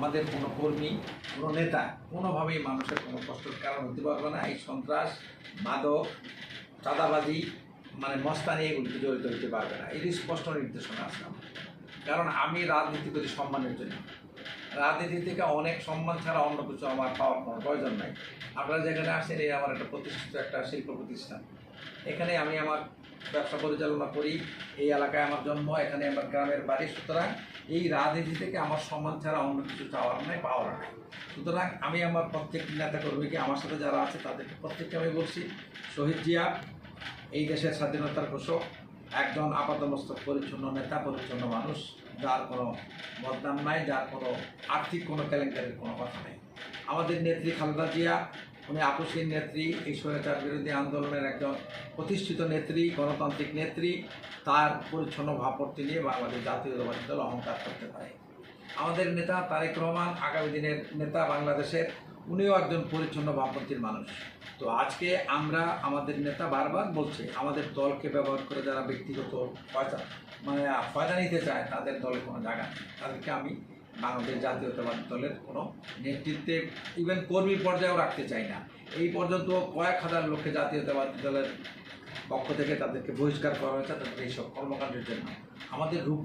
আমাদের কোনো কর্মী, কোনো নেতা কোনোভাবেই মানুষের কোনো কষ্টের কারণ হতে পারবে না। এই সন্ত্রাস, মাদক, চাঁদাবাজি মানে মস্তানি এগুলিতে জড়িত হতে পারবে না। এটি স্পষ্ট নির্দেশনা আছে। কারণ আমি রাজনীতি করি সম্মানের জন্য। রাজনীতি থেকে অনেক সম্মান ছাড়া অন্য কিছু আমার পাওয়ার কোনো প্রয়োজন নাই। আপনারা যেখানে আসেন, এই আমার একটা প্রতিষ্ঠিত একটা শিল্প প্রতিষ্ঠান। এখানে আমি আমার ব্যবসা পরিচালনা করি। এই এলাকায় আমার জন্ম, এখানে আমার গ্রামের বাড়ি। সুতরাং এই রাজনীতি থেকে আমার সম্মান ছাড়া অন্য কিছু চাওয়ার নাই, পাওয়ার নাই। সুতরাং আমি আমার প্রত্যেক নেতা কর্মীকে আমার সাথে যারা আছে তাদেরকে প্রত্যেককে আমি বলছি, শহীদ জিয়া, এই দেশের স্বাধীনতার ঘোষক, একজন আপাতমস্তক পরিচ্ছন্ন নেতা, পরিচ্ছন্ন মানুষ, যার কোনো বদনাম নাই, যার কোনো আর্থিক কোনো কেলেঙ্কারির কোনো কথা নেই। আমাদের নেত্রী খালেদা জিয়া উনি আপসীর নেত্রী স্বৈরাচার বিরোধী আন্দোলনের একজন প্রতিষ্ঠিত নেত্রী, গণতান্ত্রিক নেত্রী। তার পরিচ্ছন্ন ভাবমূর্তি নিয়ে বাংলাদেশ জাতীয়তাবাদী দল অহংকার করতে পারে। আমাদের নেতা তারেক রহমান, আগামী দিনের নেতা বাংলাদেশের, উনিও একজন পরিচ্ছন্ন ভাবমূর্তির মানুষ। তো আজকে আমরা আমাদের নেতা বারবার বলছে, আমাদের দলকে ব্যবহার করে যারা ব্যক্তিগত পয়সা মানে ফয়দা নিতে চায়, তাদের দলে কোনো জায়গা তাদেরকে আমি বাংলাদেশ জাতীয়তাবাদী দলের কোনো নেতৃত্বে ইভেন কর্মী পর্যায়েও রাখতে চাই না এই পর্যন্ত কয়েক হাজার লোককে জাতীয়তাবাদী দলের পক্ষ থেকে তাদেরকে বহিষ্কার করা হয়েছে, তাদের এইসব কর্মকাণ্ডের জন্য আমাদের রূপ.